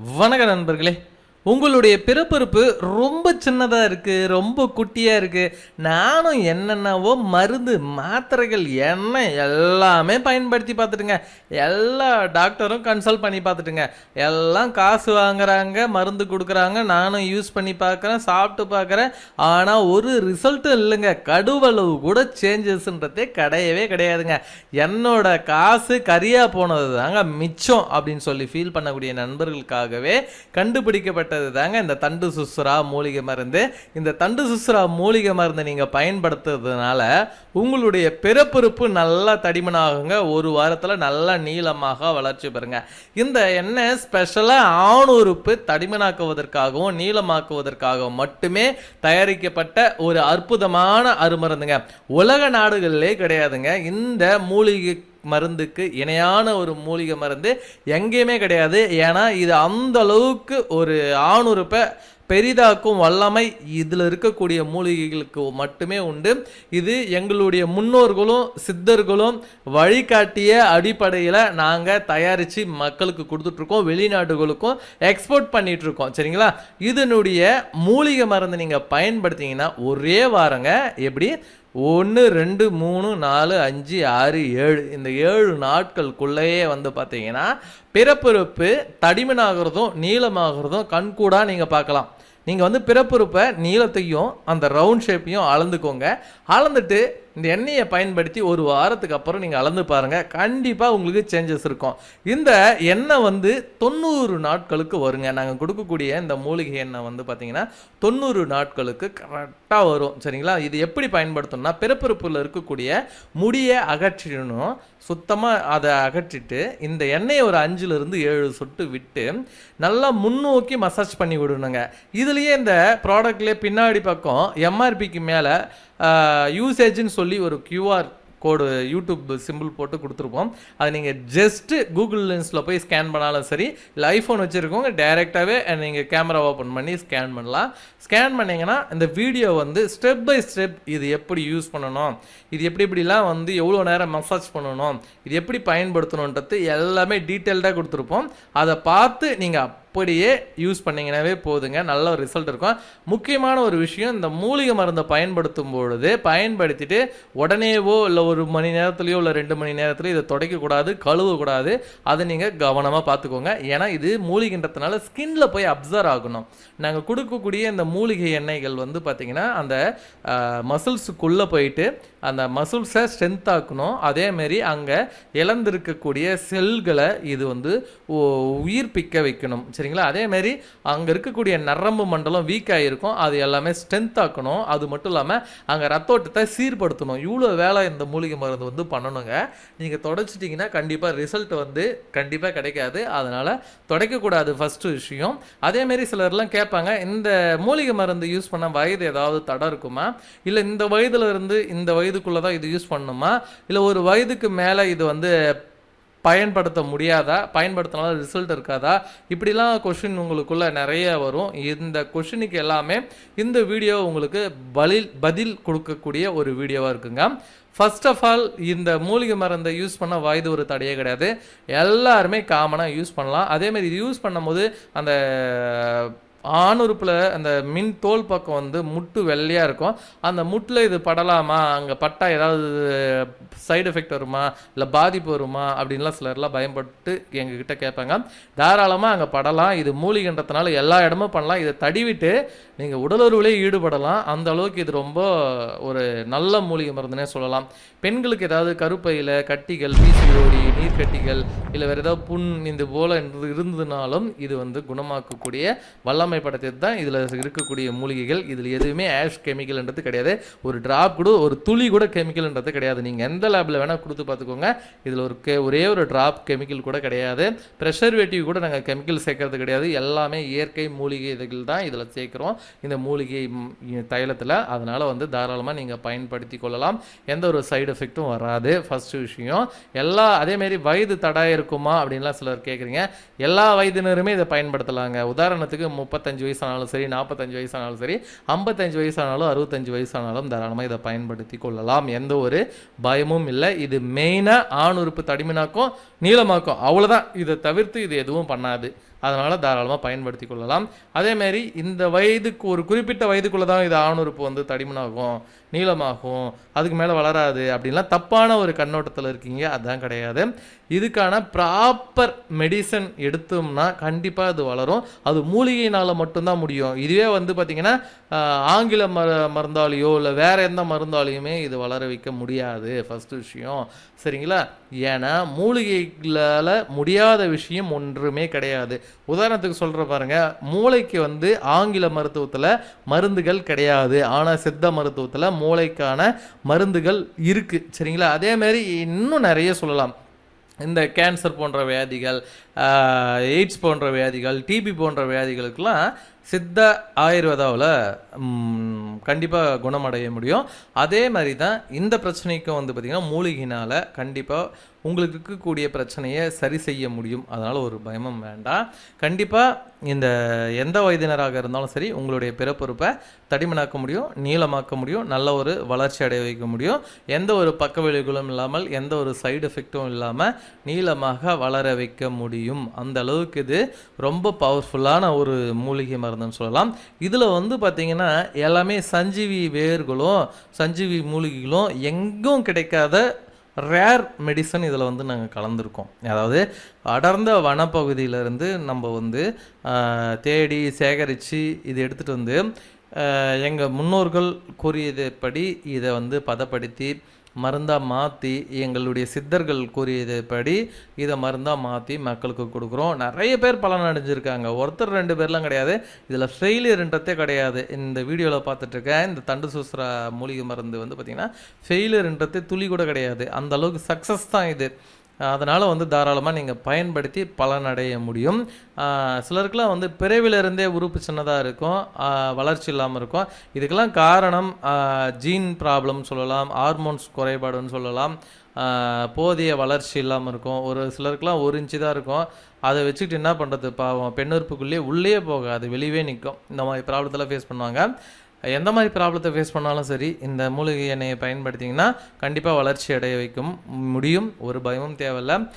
வணக்க நண்பர்களே. உங்களுடைய பிறப்பிறப்பு ரொம்ப சின்னதாக இருக்குது ரொம்ப குட்டியாக இருக்குது நானும் என்னென்னவோ மருந்து மாத்திரைகள் எண்ணெய் எல்லாமே பயன்படுத்தி பார்த்துட்டுங்க. எல்லா டாக்டரும் கன்சல்ட் பண்ணி பார்த்துட்டுங்க. எல்லாம் காசு வாங்குறாங்க மருந்து கொடுக்குறாங்க. நானும் யூஸ் பண்ணி பார்க்குறேன் சாப்பிட்டு பார்க்குறேன். ஆனால் ஒரு ரிசல்ட்டும் இல்லைங்க. கடுவளவு கூட சேஞ்சஸ்ன்றதே கிடையவே கிடையாதுங்க. என்னோட காசு கரியாக போனது தாங்க மிச்சம் அப்படின்னு சொல்லி ஃபீல் பண்ணக்கூடிய நண்பர்களுக்காகவே கண்டுபிடிக்கப்பட்ட கண்டுபிடிக்கப்பட்டது தாங்க. இந்த தண்டு சுசுரா மூலிகை மருந்து. இந்த தண்டு சுசுரா மூலிகை மருந்து நீங்கள் பயன்படுத்துறதுனால உங்களுடைய பிறப்புறுப்பு நல்லா தடிமனாகுங்க. ஒரு வாரத்தில் நல்லா நீளமாக வளர்ச்சி பெறுங்க. இந்த எண்ணெய் ஸ்பெஷலாக ஆணுறுப்பு தடிமனாக்குவதற்காகவும் நீளமாக்குவதற்காகவும் மட்டுமே தயாரிக்கப்பட்ட ஒரு அற்புதமான அருமருந்துங்க. உலக நாடுகளிலே கிடையாதுங்க. இந்த மூலிகை மருந்துக்கு இணையான ஒரு மூலிகை மருந்து எங்கேயுமே கிடையாது. ஏன்னா இது அந்த அளவுக்கு ஒரு ஆணுறுப்பை பெரிதாக்கும் வல்லமை இதில் இருக்கக்கூடிய மூலிகைகளுக்கு மட்டுமே உண்டு. இது எங்களுடைய முன்னோர்களும் சித்தர்களும் வழிகாட்டிய அடிப்படையில் நாங்கள் தயாரித்து மக்களுக்கு கொடுத்துட்ருக்கோம் வெளிநாடுகளுக்கும் எக்ஸ்போர்ட் பண்ணிகிட்ருக்கோம் சரிங்களா? இதனுடைய மூலிகை மருந்து நீங்கள் பயன்படுத்திங்கன்னா ஒரே வாரங்க எப்படி? ஒன்று ரெண்டு மூணு நாலு அஞ்சு ஆறு ஏழு. இந்த ஏழு நாட்களுக்குள்ளேயே வந்து பார்த்தீங்கன்னா பிறப்புறுப்பு தடிமனாகிறதும் நீளமாகிறதும் கண்கூடாக நீங்கள் பார்க்கலாம். நீங்கள் வந்து பிறப்புறுப்பை நீளத்தையும் அந்த ரவுண்ட் ஷேப்பையும் அளந்துக்கோங்க. அளந்துட்டு இந்த எண்ணெயை பயன்படுத்தி ஒரு வாரத்துக்கு அப்புறம் நீங்கள் அளந்து பாருங்கள் கண்டிப்பாக உங்களுக்கு சேஞ்சஸ் இருக்கும். இந்த எண்ணெய் வந்து தொண்ணூறு நாட்களுக்கு வருங்க. நாங்கள் கொடுக்கக்கூடிய இந்த மூலிகை எண்ணெய் வந்து பார்த்திங்கன்னா தொண்ணூறு நாட்களுக்கு கரெக்டாக வரும். சரிங்களா? இது எப்படி பயன்படுத்தணும்னா பிறப்பிறப்பில் இருக்கக்கூடிய முடியை அகற்றிடணும். சுத்தமாக அதை அகற்றிட்டு இந்த எண்ணெயை ஒரு அஞ்சுலேருந்து ஏழு சொட்டு விட்டு நல்லா முன்னோக்கி மசாஜ் பண்ணி விடணுங்க. இதுலேயே இந்த ப்ராடக்ட்லேயே பின்னாடி பக்கம் எம்ஆர்பிக்கு மேலே யூசேஜ்னு சொல்லி ஒரு கியூஆர் கோடு யூடியூப் சிம்பிள் போட்டு கொடுத்துருப்போம் அதை நீங்கள் ஜஸ்ட்டு கூகுள் லென்ஸில் போய் ஸ்கேன் பண்ணாலும் சரி இல்லை ஐஃபோன் வச்சுருக்கவங்க டேரெக்டாகவே நீங்கள் கேமரா ஓப்பன் பண்ணி ஸ்கேன் பண்ணலாம். ஸ்கேன் பண்ணிங்கன்னா இந்த வீடியோ வந்து ஸ்டெப் பை ஸ்டெப் இது எப்படி யூஸ் பண்ணணும் இது எப்படி எப்படிலாம் வந்து எவ்வளோ நேரம் மசாஜ் பண்ணணும் இது எப்படி பயன்படுத்தணுன்றது எல்லாமே டீட்டெயில்டாக கொடுத்துருப்போம். அதை பார்த்து நீங்கள் அப்படியே யூஸ் பண்ணிங்கனாவே போதுங்க. நல்ல ஒரு ரிசல்ட் இருக்கும். முக்கியமான ஒரு விஷயம் இந்த மூலிகை மருந்தை பயன்படுத்தும் பொழுது பயன்படுத்திட்டு உடனேவோ இல்லை ஒரு மணி நேரத்துலையோ இல்லை ரெண்டு மணி நேரத்துலையோ இதை துடைக்கக்கூடாது கழுவக்கூடாது. அதை நீங்கள் கவனமாக பார்த்துக்கோங்க. ஏன்னா இது மூலிகைன்றதுனால ஸ்கின்ல போய் அப்சர்வ் ஆகணும். நாங்கள் கொடுக்கக்கூடிய இந்த மூலிகை எண்ணெய்கள் வந்து பார்த்திங்கன்னா அந்த மசில்ஸுக்குள்ளே போயிட்டு அந்த மசில்ஸை ஸ்ட்ரென்த் ஆக்கணும். அதேமாரி அங்கே இழந்திருக்கக்கூடிய செல்களை இது வந்து உயிர்ப்பிக்க வைக்கணும். சரிங்களா? அதேமாரி அங்கே இருக்கக்கூடிய நரம்பு மண்டலம் வீக் ஆகிருக்கும் அது எல்லாமே ஸ்ட்ரென்த் ஆக்கணும். அது மட்டும் இல்லாமல் அங்கே ரத்தோட்டத்தை சீர்படுத்தணும். இவ்வளோ வேலை இந்த மூலிகை மருந்து வந்து பண்ணணுங்க. நீங்கள் தொடச்சிட்டிங்கன்னா கண்டிப்பாக ரிசல்ட் வந்து கண்டிப்பாக கிடைக்காது. அதனால் தொடக்கக்கூடாது ஃபஸ்ட்டு விஷயம். அதேமாரி சிலர்லாம் கேட்பாங்க இந்த மூலிகை மருந்து யூஸ் பண்ண வயது ஏதாவது தடம் இருக்குமா? இல்லை இந்த வயதுல இருந்து இந்த வயதுக்குள்ளே தான் இது யூஸ் பண்ணணுமா இல்லை ஒரு வயதுக்கு மேலே இது வந்து பயன்படுத்த முடியாதா? பயன்படுத்தினால ரிசல்ட் இருக்காதா? இப்படிலாம் கொஷின் உங்களுக்குள்ள நிறைய வரும். இந்த கொஷினுக்கு எல்லாமே இந்த வீடியோ உங்களுக்கு பதில் பதில் கொடுக்கக்கூடிய ஒரு வீடியோவாக இருக்குங்க. ஃபர்ஸ்ட் ஆஃப் ஆல் இந்த மூலிகை மருந்தை யூஸ் பண்ண வயது ஒரு தடையே கிடையாது. எல்லாருமே காமனாக யூஸ் பண்ணலாம். அதேமாதிரி யூஸ் பண்ணும்போது அந்த ஆணுறுப்பில் அந்த மின் தோல் பக்கம் வந்து முட்டு வெள்ளையாக இருக்கும். அந்த முட்டில் இது படலாமா? அங்கே பட்டா ஏதாவது சைடு எஃபெக்ட் வருமா? இல்லை பாதிப்பு வருமா? அப்படின்லாம் சிலர்லாம் பயன்பட்டு எங்ககிட்ட கேட்பாங்க. தாராளமாக அங்கே படலாம். இது மூலிகைன்றதுனால எல்லா இடமும் பண்ணலாம். இதை தடிவிட்டு நீங்கள் உடலுறவுலே ஈடுபடலாம். அந்த அளவுக்கு இது ரொம்ப ஒரு நல்ல மூலிகை மருந்துனே சொல்லலாம். பெண்களுக்கு ஏதாவது கருப்பையில் கட்டிகள் பிசிஓடி நீர்க்கட்டிகள் இல்லை வேறு ஏதாவது புண் இந்த போல இருந்ததுனாலும் இது வந்து குணமாக்கக்கூடிய வல்லம் படைத்தது தான் இதில் இருக்கக்கூடிய மூலிகைகள். இதில் எதுவுமே ஆஷ் கெமிக்கல்ன்றது கிடையாது. ஒரு ட்ராப் கூட ஒரு துளி கூட கெமிக்கல்ன்றது கிடையாது. நீங்கள் எந்த லேபில் வேணால் கொடுத்து பார்த்துக்கோங்க. இதில் ஒரு கே ஒரே ஒரு ட்ராப் கெமிக்கல் கூட கிடையாது. ப்ரெஷர்வேட்டிவ் கூட நாங்கள் கெமிக்கல் சேர்க்கறது கிடையாது. எல்லாமே இயற்கை மூலிகை இதுகள் தான் இதில் சேர்க்குறோம். இந்த மூலிகை தைலத்தில். அதனால் வந்து தாராளமாக நீங்கள் பயன்படுத்தி கொள்ளலாம். எந்த ஒரு சைடு எஃபெக்ட்டும் வராது. ஃபஸ்ட்டு விஷயம். எல்லா அதேமாரி வயது தடை இருக்குமா அப்படின்லாம் சிலர் கேட்குறீங்க எல்லா வயதினருமே இதை பயன்படுத்தலாங்க. உதாரணத்துக்கு முப்பத்தி ஐம்பத்தஞ்சு வயசானாலும் சரி நாற்பத்தஞ்சு வயசானாலும் சரி ஐம்பத்தஞ்சு வயசானாலும் அறுபத்தஞ்சு வயசானாலும் தாராளமாக இதை பயன்படுத்தி கொள்ளலாம். எந்த ஒரு பயமும் இல்லை. இது மெயினாக ஆண் உறுப்பு தடிமனாக்கும் நீளமாக்கும். அவ்வளோதான் இதை தவிர்த்து இது எதுவும் பண்ணாது. அதனால் தாராளமாக பயன்படுத்தி கொள்ளலாம். அதேமாரி இந்த வயதுக்கு ஒரு குறிப்பிட்ட வயதுக்குள்ளே தான் இது ஆணுறுப்பு வந்து தடிமனாகும் நீளமாகும் அதுக்கு மேலே வளராது அப்படின்லாம் தப்பான ஒரு கண்ணோட்டத்தில் இருக்கீங்க. அதுதான் கிடையாது. இதுக்கான ப்ராப்பர் மெடிசன் எடுத்தோம்னா கண்டிப்பாக அது வளரும். அது மூலிகையினால் மட்டும்தான் முடியும். இதுவே வந்து பார்த்திங்கன்னா ஆங்கில மர மருந்தாலேயோ இல்லை வேறு எந்த மருந்தாலையுமே இது வளர வைக்க முடியாது. ஃபஸ்ட்டு விஷயம். சரிங்களா? ஏன்னா மூலிகைகளால் முடியாத விஷயம் ஒன்றுமே கிடையாது. உதாரணத்துக்கு சொல்கிற பாருங்க. மூளைக்கு வந்து ஆங்கில மருத்துவத்தில் மருந்துகள் கிடையாது. ஆனால் சித்த மருத்துவத்தில் மூளைக்கான மருந்துகள் இருக்குது சரிங்களா? அதேமாரி இன்னும் நிறைய சொல்லலாம். இந்த கேன்சர் போன்ற வியாதிகள் எய்ட்ஸ் போன்ற வியாதிகள் டிபி போன்ற வியாதிகளுக்கெல்லாம் சித்த ஆயுர்வேதாவில் கண்டிப்பாக குணமடைய முடியும். அதே மாதிரி தான் இந்த பிரச்சனைக்கும் வந்து பார்த்திங்கன்னா மூலிகையினால் கண்டிப்பாக உங்களுக்கு இருக்கக்கூடிய பிரச்சனையை சரி செய்ய முடியும். அதனால் ஒரு பயமும் வேண்டாம் கண்டிப்பாக இந்த எந்த வயதினராக இருந்தாலும் சரி உங்களுடைய பிறப்புறுப்பை தடிமனாக்க முடியும் நீளமாக்க முடியும் நல்ல ஒரு வளர்ச்சி அடைய வைக்க முடியும். எந்த ஒரு பக்க விளைவுகளும் இல்லாமல் எந்த ஒரு சைடு எஃபெக்ட்டும் இல்லாமல் நீளமாக வளர வைக்க முடியும். அந்த அளவுக்கு இது ரொம்ப பவர்ஃபுல்லான ஒரு மூலிகை மருந்துன்னு சொல்லலாம். இதில் வந்து பார்த்திங்கன்னா எல்லாமே சஞ்சீவி வேர்களும் சஞ்சீவி மூலிகைகளும் எங்கும் கிடைக்காத ரேர் மெடிசன் இதில் வந்து நாங்கள் கலந்துருக்கோம். அதாவது அடர்ந்த வனப்பகுதியிலேருந்து நம்ம வந்து தேடி சேகரித்து இது எடுத்துகிட்டு வந்து எங்கள் முன்னோர்கள் கூறியதுபடி இதை வந்து பதப்படுத்தி மருந்தாக மாற்றி எங்களுடைய சித்தர்கள் கூறியதுபடி இதை மருந்தாக மாற்றி மக்களுக்கு கொடுக்குறோம். நிறைய பேர் பலன் அடைஞ்சிருக்காங்க. ஒருத்தர் ரெண்டு பேர்லாம் கிடையாது. இதில் ஃபெயிலியர்ன்றதே கிடையாது. இந்த வீடியோவில் பார்த்துட்ருக்கேன். இந்த தண்டு சூசுரா மூலிகை மருந்து வந்து பார்த்திங்கன்னா ஃபெயிலியர்ன்றதே துளி கூட கிடையாது. அந்த அளவுக்கு சக்ஸஸ் தான் இது. அதனால் வந்து தாராளமாக நீங்கள் பயன்படுத்தி பலனடைய முடியும். சிலருக்குலாம் வந்து பிறவிலிருந்தே உறுப்பு சின்னதாக இருக்கும் வளர்ச்சி இல்லாமல் இருக்கும். இதுக்கெல்லாம் காரணம் ஜீன் ப்ராப்ளம் சொல்லலாம் ஹார்மோன்ஸ் குறைபாடுன்னு சொல்லலாம். போதிய வளர்ச்சி இல்லாமல் இருக்கும். ஒரு சிலருக்குலாம் ஒரு இன்ச்சு தான் இருக்கும். அதை வச்சுக்கிட்டு என்ன பண்ணுறது பாவம் பெண்ணுறுப்புக்குள்ளேயே உள்ளே போகாது வெளியே நிற்கும் இந்த மாதிரி ப்ராப்ளத்தெல்லாம் ஃபேஸ் பண்ணுவாங்க. எந்த மாதிரி ப்ராப்ளத்தை ஃபேஸ் பண்ணாலும் சரி இந்த மூலிகை எண்ணெயை பயன்படுத்திங்கன்னா கண்டிப்பாக வளர்ச்சி அடைய வைக்கும். முடியும் ஒரு பயமும் தேவையில்லை.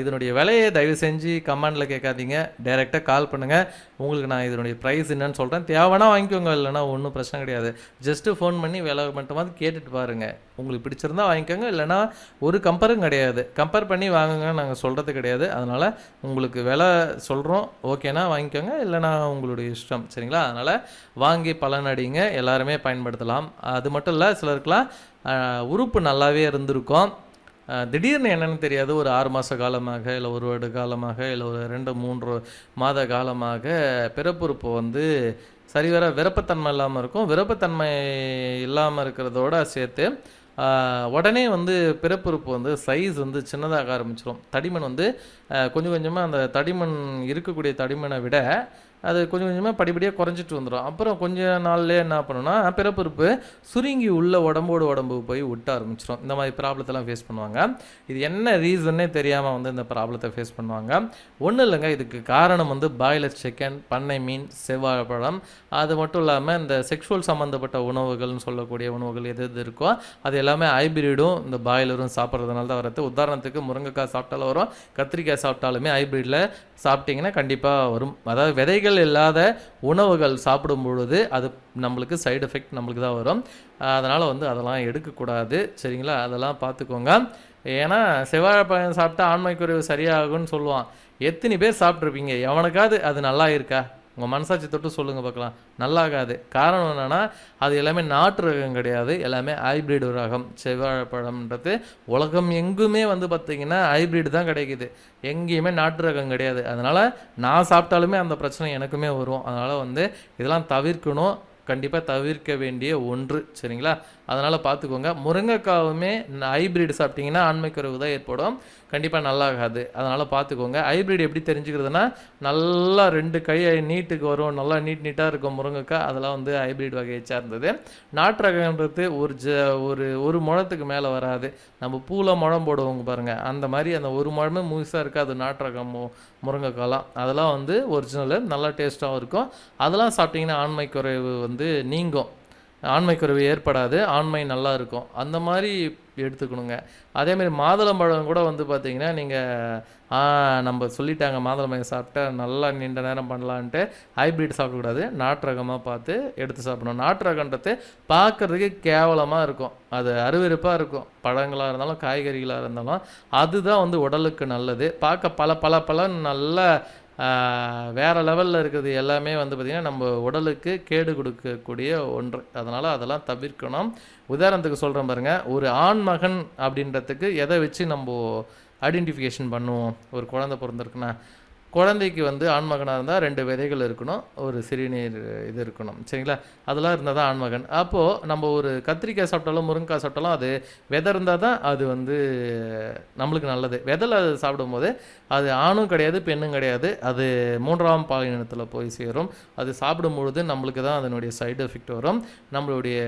இதனுடைய விலையை தயவு செஞ்சு கமெண்டில் கேட்காதீங்க. டைரெக்டாக கால் பண்ணுங்கள் உங்களுக்கு நான் இதனுடைய ப்ரைஸ் என்னன்னு சொல்கிறேன் தேவைன்னா வாங்கிக்கோங்க. இல்லைனா ஒன்றும் பிரச்சனை கிடையாது. ஜஸ்ட்டு ஃபோன் பண்ணி விலை மட்டுமாவது கேட்டுட்டு பாருங்கள் உங்களுக்கு பிடிச்சிருந்தா வாங்கிக்கோங்க. இல்லைன்னா ஒரு கம்பேரும் கிடையாது. கம்பேர் பண்ணி வாங்குங்க. நாங்கள் சொல்கிறது கிடையாது. அதனால் உங்களுக்கு விலை சொல்கிறோம் ஓகேனா வாங்கிக்கோங்க. இல்லைனா உங்களுடைய இஷ்டம். சரிங்களா? அதனால் வாங்கி பலனடிங்க எல்லாருமே பயன்படுத்தலாம். அது மட்டும் இல்லை சிலருக்குலாம் உறுப்பு நல்லாவே இருந்திருக்கும். திடீர்னு என்னன்னு தெரியாது. ஒரு ஆறு மாத காலமாக இல்லை ஒரு வருட காலமாக இல்லை ஒரு ரெண்டு மூன்று மாத காலமாக பிறப்புறுப்பு வந்து சரிவர விருப்பத்தன்மை இல்லாமல் இருக்கும். விருப்பத்தன்மை இல்லாமல் இருக்கிறதோட சேர்த்து உடனே வந்து பிறப்புறுப்பு வந்து சைஸ் வந்து சின்னதாக ஆரம்பிச்சிடும் தடிமன் வந்து கொஞ்சம் கொஞ்சமாக அந்த தடிமன் இருக்கக்கூடிய தடிமனை விட அது கொஞ்சம் கொஞ்சமாக படிப்படியாக குறைஞ்சிட்டு வந்துடும் அப்புறம் கொஞ்ச நாள்லேயே என்ன பண்ணுன்னா பிறப்பிறப்பு சுருங்கி உள்ள உடம்போடு உடம்பு போய் விட்ட ஆரம்பிச்சிடும் இந்த மாதிரி ப்ராப்ளத்தெல்லாம் ஃபேஸ் பண்ணுவாங்க. இது என்ன ரீசன்னே தெரியாமல் வந்து இந்த ப்ராப்ளத்தை ஃபேஸ் பண்ணுவாங்க. ஒன்றும் இல்லைங்க இதுக்கு காரணம் வந்து பாய்லர் சிக்கன் பண்ணை மீன் செவ்வாழைப்பழம் அது மட்டும் இல்லாமல் இந்த செக்ஷுவல் சம்மந்தப்பட்ட உணவுகள்னு சொல்லக்கூடிய உணவுகள் எது எது இருக்கோ அது எல்லாமே ஹைபிரிடும் இந்த பாய்லரும் சாப்பிட்றதுனால தான் வரது உதாரணத்துக்கு முருங்கைக்காய் சாப்பிட்டாலும் வரும். கத்திரிக்காய் சாப்பிட்டாலுமே ஹைபிரிடில் சாப்பிட்டிங்கன்னா கண்டிப்பாக வரும். அதாவது விதைகள் இல்லாத உணவுகள் சாப்பிடும் பொழுது அது நம்மளுக்கு சைடு எஃபெக்ட் நம்மளுக்கு தான் வரும். அதனால் வந்து அதெல்லாம் எடுக்கக்கூடாது. சரிங்களா? அதெல்லாம் பார்த்துக்கோங்க. ஏன்னா செவ்வாழைப்பழம் சாப்பிட்டா ஆண்மை குறைவு சரியாகும்னு சொல்லுவான். எத்தனை பேர் சாப்பிட்ருப்பீங்க எவனுக்காவது அது நல்லா இருக்கா? உங்கள் மனசாட்சி தொட்டு சொல்லுங்கள் பார்க்கலாம். நல்லாகாது. காரணம் என்னென்னா அது எல்லாமே நாட்டு ரகம் கிடையாது. எல்லாமே ஹைப்ரிட் ரகம். செவ்வாழைப்பழம்ன்றது உலகம் எங்குமே வந்து பார்த்திங்கன்னா ஹைப்ரிட் தான் கிடைக்குது. எங்கேயுமே நாட்டு ரகம் கிடையாது. அதனால் நான் சாப்பிட்டாலுமே அந்த பிரச்சனை எனக்குமே வரும். அதனால் வந்து இதெல்லாம் தவிர்க்கணும். கண்டிப்பாக தவிர்க்க வேண்டிய ஒன்று. சரிங்களா? அதனால் பார்த்துக்கோங்க முருங்கைக்காவுமே ஹைப்ரிட் சாப்பிட்டிங்கன்னா ஆண்மை குறைவு தான் ஏற்படும் கண்டிப்பாக நல்லா ஆகாது அதனால் பார்த்துக்கோங்க ஹைப்ரிட் எப்படி தெரிஞ்சுக்கிறதுனா நல்லா ரெண்டு கையை நீட்டுக்கு வரும். நல்லா நீட் நீட்டாக இருக்கும் முருங்கைக்காய் அதெல்லாம் வந்து ஹைப்ரிட் வகையை சார்ந்தது. நாட்டு ரகன்றது ஒரு ஜ ஒரு ஒரு முழத்துக்கு மேலே வராது. நம்ம பூவில் முழம் போடுவோங்க பாருங்கள் அந்த மாதிரி அந்த ஒரு முழமே முழுசாக இருக்காது நாட்டு ரகம் முருங்கைக்காலாம். அதெல்லாம் வந்து ஒரிஜினலு நல்லா டேஸ்ட்டாகவும் இருக்கும். அதெல்லாம் சாப்பிட்டிங்கன்னா ஆண்மை குறைவு வந்து நீங்கும். ஆண்மை குறைவு ஏற்படாது ஆண்மை நல்லா இருக்கும். அந்த மாதிரி எடுத்துக்கணுங்க. அதேமாதிரி மாதுளம்பழம் கூட வந்து பார்த்தீங்கன்னா நீங்கள் நம்ம சொல்லிட்டாங்க மாதுளம்பழம் சாப்பிட்டா நல்லா நீண்ட நேரம் பண்ணலான்ட்டு ஹைப்ரிட் சாப்பிடக்கூடாது. நாட்டு ரகமாக பார்த்து எடுத்து சாப்பிடணும். நாட்டு ரகன்றது பார்க்குறதுக்கு கேவலமாக இருக்கும். அது அருவருப்பாக இருக்கும். பழங்களாக இருந்தாலும் காய்கறிகளாக இருந்தாலும் அதுதான் வந்து உடலுக்கு நல்லது. பார்க்க பல பல பல நல்ல வேற லெவலில் இருக்கிறது எல்லாமே வந்து பார்த்திங்கன்னா நம்ம உடலுக்கு கேடு கொடுக்கக்கூடிய ஒன்று. அதனால் அதெல்லாம் தவிர்க்கணும். உதாரணத்துக்கு சொல்கிறேன் பாருங்கள் ஒரு ஆண் மகன் அப்படின்றதுக்கு எதை வச்சு நம்ம ஐடென்டிஃபிகேஷன் பண்ணுவோம்? ஒரு குழந்தை பிறந்திருக்குன்னா குழந்தைக்கு வந்து ஆண்மகனாக இருந்தால் ரெண்டு விதைகள் இருக்கணும் ஒரு சிறுநீர் இது இருக்கணும். சரிங்களா? அதெல்லாம் இருந்தால் தான் ஆண்மகன். அப்போது நம்ம ஒரு கத்திரிக்காய் சாப்பிட்டாலும் முருங்கைக்காய் சாப்பிட்டாலும் அது விதை இருந்தால் தான் அது வந்து நம்மளுக்கு நல்லது. விதையில் அது சாப்பிடும்போது அது ஆணும் கிடையாது பெண்ணும் கிடையாது. அது மூன்றாம் பாலினத்தில் போய் சேரும். அது சாப்பிடும் பொழுது நம்மளுக்கு தான் அதனுடைய சைடு எஃபெக்ட் வரும். நம்மளுடைய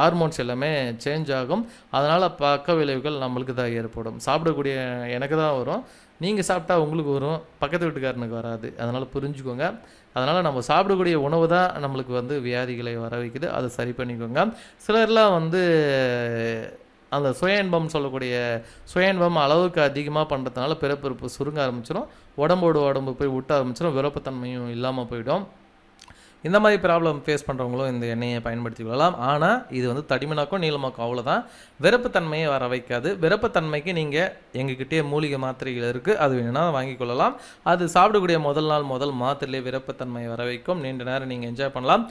ஹார்மோன்ஸ் எல்லாமே சேஞ்ச் ஆகும். அதனால் பக்க விளைவுகள் நம்மளுக்கு தான் ஏற்படும். சாப்பிடக்கூடிய எனக்கு தான் வரும். நீங்கள் சாப்பிட்டா உங்களுக்கு வரும். பக்கத்து வீட்டுக்காரனுக்கு வராது. அதனால் புரிஞ்சுக்கோங்க. அதனால் நம்ம சாப்பிடக்கூடிய உணவு தான் நம்மளுக்கு வந்து வியாதிகளை வர வைக்குது. அதை சரி பண்ணிக்கோங்க. சிலர்லாம் வந்து அந்த சுய இன்பம் சொல்லக்கூடிய சுய இன்பம் அளவுக்கு அதிகமாக பண்ணுறதுனால பிறப்பிறப்பு சுருங்க ஆரம்பிச்சிடும் உடம்போடு உடம்பு போய் விட்ட ஆரம்பிச்சிடும் விருப்பத்தன்மையும் இல்லாமல் போயிடும். இந்த மாதிரி ப்ராப்ளம் ஃபேஸ் பண்ணுறவங்களும் இந்த எண்ணெயை பயன்படுத்தி கொள்ளலாம். ஆனால் இது வந்து தடிமனாக்கும் நீளமாக்கும் அவ்வளோதான் விருப்பத்தன்மையை வர வைக்காது. விருப்பத்தன்மைக்கு நீங்கள் எங்ககிட்டே மூலிகை மாத்திரைகள் இருக்குது அது வேணும்னா வாங்கிக் கொள்ளலாம். அது சாப்பிடக்கூடிய முதல் நாள் முதல் மாத்திரையிலே விருப்பத்தன்மையை வர வைக்கும். நீண்ட நேரம் நீங்கள் என்ஜாய் பண்ணலாம்.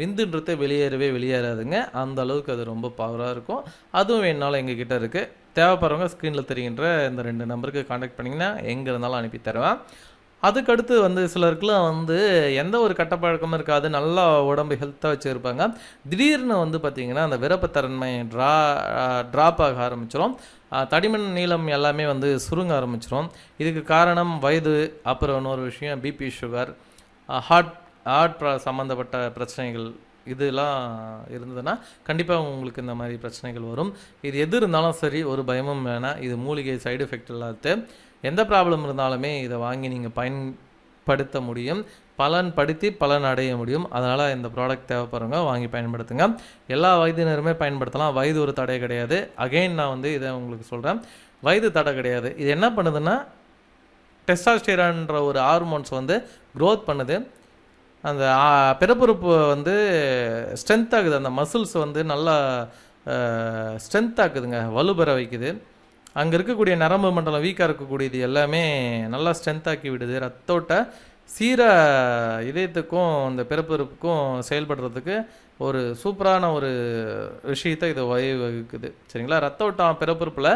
விந்துன்றது வெளியேறவே வெளியேறாதுங்க. அந்த அளவுக்கு அது ரொம்ப பவராக இருக்கும். அதுவும் வேணுனாலும் எங்ககிட்ட இருக்குது தேவைப்படுறவங்க ஸ்க்ரீனில் தெரிகின்ற இந்த ரெண்டு நம்பருக்கு காண்டாக்ட் பண்ணிங்கன்னா எங்கே இருந்தாலும் அனுப்பி தருவேன் அதுக்கடுத்து வந்து சிலருக்குலாம் வந்து எந்த ஒரு கட்டப்பழக்கமும் இருக்காது. நல்லா உடம்பு ஹெல்த்தாக வச்சுருப்பாங்க. திடீர்னு வந்து பார்த்திங்கன்னா அந்த விருப்பத்தன்மை ட்ரா ட்ராப் ஆக ஆரம்பிச்சிடும் தடிமன் நீளம் எல்லாமே வந்து சுருங்க ஆரம்பிச்சிடும் இதுக்கு காரணம் வயது அப்புறம் இன்னொரு விஷயம் பிபி சுகர் ஹார்ட் ஹார்ட் சம்மந்தப்பட்ட பிரச்சனைகள் இதெல்லாம் இருந்ததுன்னா கண்டிப்பாக உங்களுக்கு இந்த மாதிரி பிரச்சனைகள் வரும். இது எது இருந்தாலும் சரி ஒரு பயமும் வேணாம். இது மூலிகை சைடு எஃபெக்ட் இல்லாத எந்த ப்ராப்ளம் இருந்தாலுமே இதை வாங்கி நீங்கள் பயன்படுத்த முடியும். பலன் படுத்தி பலன் அடைய முடியும். அதனால் இந்த ப்ராடக்ட் தேவைப்படுறவங்க வாங்கி பயன்படுத்துங்க. எல்லா வயதினருமே பயன்படுத்தலாம். வயது ஒரு தடை கிடையாது. அகைன் நான் வந்து இதை உங்களுக்கு சொல்கிறேன் வயது தடை கிடையாது. இது என்ன பண்ணுதுன்னா டெஸ்டாஸ்டிரான்ற ஒரு ஹார்மோன்ஸ் வந்து க்ரோத் பண்ணுது. அந்த பிறப்புறுப்பு வந்து ஸ்ட்ரென்த் ஆகுது. அந்த மசில்ஸ் வந்து நல்லா ஸ்ட்ரென்த் ஆக்குதுங்க. வலுப்பெற வைக்குது. அங்கே இருக்கக்கூடிய நரம்பு மண்டலம் வீக்காக இருக்கக்கூடியது எல்லாமே நல்லா ஸ்ட்ரென்த் ஆக்கி விடுது. ரத்தோட்ட சீராக இதயத்துக்கும் இந்த பிறப்புறுப்புக்கும் செயல்படுறதுக்கு ஒரு சூப்பரான ஒரு விஷயத்தை இது வழிவகுக்குது. சரிங்களா? ரத்த ஓட்டம் பிறப்புறுப்பில்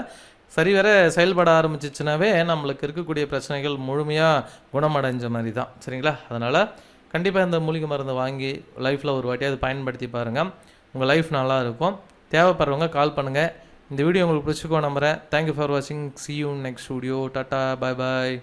சரிவர செயல்பட ஆரம்பிச்சிச்சுனாவே நம்மளுக்கு இருக்கக்கூடிய பிரச்சனைகள் முழுமையாக குணமடைஞ்ச மாதிரி தான் சரிங்களா? அதனால் கண்டிப்பாக இந்த மூலிகை மருந்து வாங்கி லைஃப்பில் ஒரு வாட்டியாவது பயன்படுத்தி பாருங்கள் உங்கள் லைஃப் நல்லா இருக்கும். தேவைப்படுறவங்க கால் பண்ணுங்கள் இந்த வீடியோ உங்களுக்கு பிடிச்சிக்கோ நம்புகிறேன் தேங்க்யூ ஃபார் வாட்சிங் see you next studio tata bye bye